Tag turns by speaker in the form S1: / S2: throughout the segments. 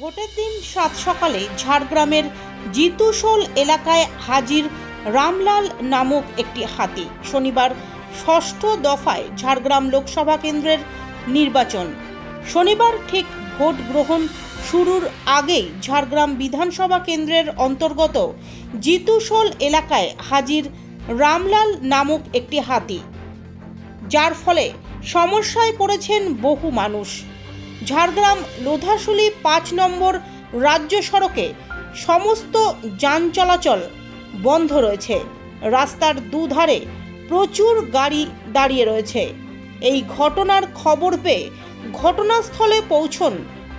S1: ভোটের দিন সাত সকালে ঝাড়গ্রামের জিতুশোল এলাকায় হাজির রামলাল নামক একটি হাতি। শনিবার ষষ্ঠ দফায় ঝাড়গ্রাম লোকসভা কেন্দ্রের নির্বাচন। শনিবার ঠিক ভোট গ্রহণ শুরুর আগেই ঝাড়গ্রাম বিধানসভা কেন্দ্রের অন্তর্গত জিতুশোল এলাকায় হাজির রামলাল নামক একটি হাতি। যার ফলে সমস্যায় পড়েছেন বহু মানুষ। ঝাড়গ্রাম লোধাশুলি পাঁচ নম্বর রাজ্য সড়কে সমস্ত যান চলাচল বন্ধ রয়েছে। রাস্তার দুধারে প্রচুর গাড়ি দাঁড়িয়ে রয়েছে। এই ঘটনার খবর পেয়ে ঘটনাস্থলে পৌঁছন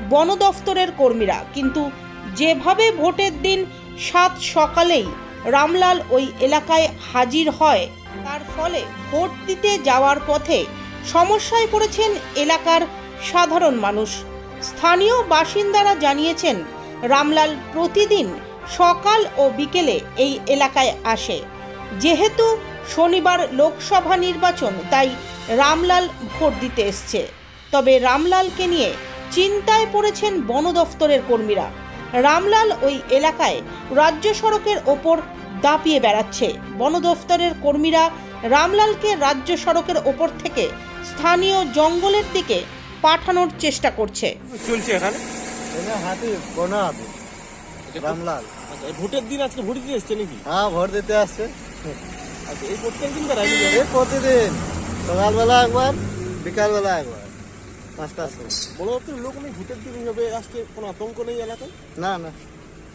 S1: বন দফতরের কর্মীরা। কিন্তু যেভাবে ভোটের দিন সাত সকালেই রামলাল ওই এলাকায় হাজির হয়, তার ফলে ভোট দিতে যাওয়ার পথে সমস্যায় পড়েছেন এলাকার সাধারণ মানুষ। স্থানীয় বাসিন্দারা জানিয়েছেন, রামলাল প্রতিদিন সকাল ও বিকেলে এই এলাকায় আসে। যেহেতু শনিবার লোকসভা নির্বাচন, তাই রামলাল ভোট দিতে এসছে। তবে রামলালকে নিয়ে চিন্তায় পড়েছেন বন দফতরের কর্মীরা। রামলাল ওই এলাকায় রাজ্য সড়কের ওপর দাপিয়ে বেড়াচ্ছে। বন দফতরের কর্মীরা রামলালকে রাজ্য সড়কের ওপর থেকে স্থানীয় জঙ্গলের দিকে পাঠানোর চেষ্টা করছে।
S2: চলছে এখানে?
S3: হাতি কোনো হাতি রামলাল।
S2: আচ্ছা এই ভোটের দিন আজকে ভোট দিতে এসছে নাকি?
S3: হ্যাঁ ভোট দিতে আসছে।
S2: আচ্ছা এই প্রত্যেক দিন বেড়াই
S3: এই প্রতিদিন সকালবেলা একবার বিকালবেলা একবার সময়।
S2: বড় লোক নেই ভোটের দিন আসছে কোনো আতঙ্ক নেই এলাকায়?
S3: না না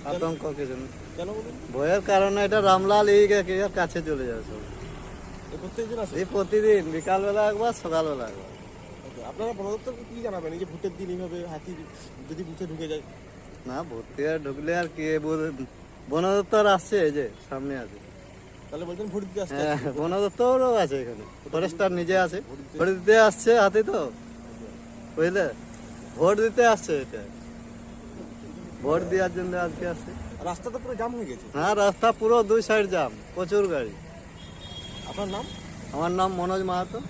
S3: আতঙ্ক কিছু নেই।
S2: কেন বলুন?
S3: ভয়ের কারণে এটা রামলাল এই গে- কাছে চলে যাবে সব।
S2: এই আসে?
S3: এই প্রতিদিন বিকালবেলা একবার সকালবেলা একবার।
S2: আচ্ছা, আপনারা বন দপ্তরকে কি জানাবেন? এই যে ভোটের দিন এইভাবে হাতি যদি বুথে ঢুকে যায়?
S3: না ভর্তি আর ঢুকলে আর কি বল- বন দপ্তর আসছে এই যে সামনে আছে।
S2: তাহলে বলছেন ভোট দিতে আসছে?
S3: হ্যাঁ বন দপ্তরও আছে এখানে। ফরেস্টার নিজে আছে। ভোট দিতে আসছে হাতে তো। বুঝলে? ভোট দিতে আসছে এটা। ভোট দেওয়ার জন্য আজকে আসছে।
S2: রাস্তা তো পুরো জাম হয়ে গেছে।
S3: হ্যাঁ রাস্তা পুরো দুই সাইড জাম প্রচুর গাড়ি।
S2: আপনার নাম?
S3: আমার নাম মনোজ মাহাতো।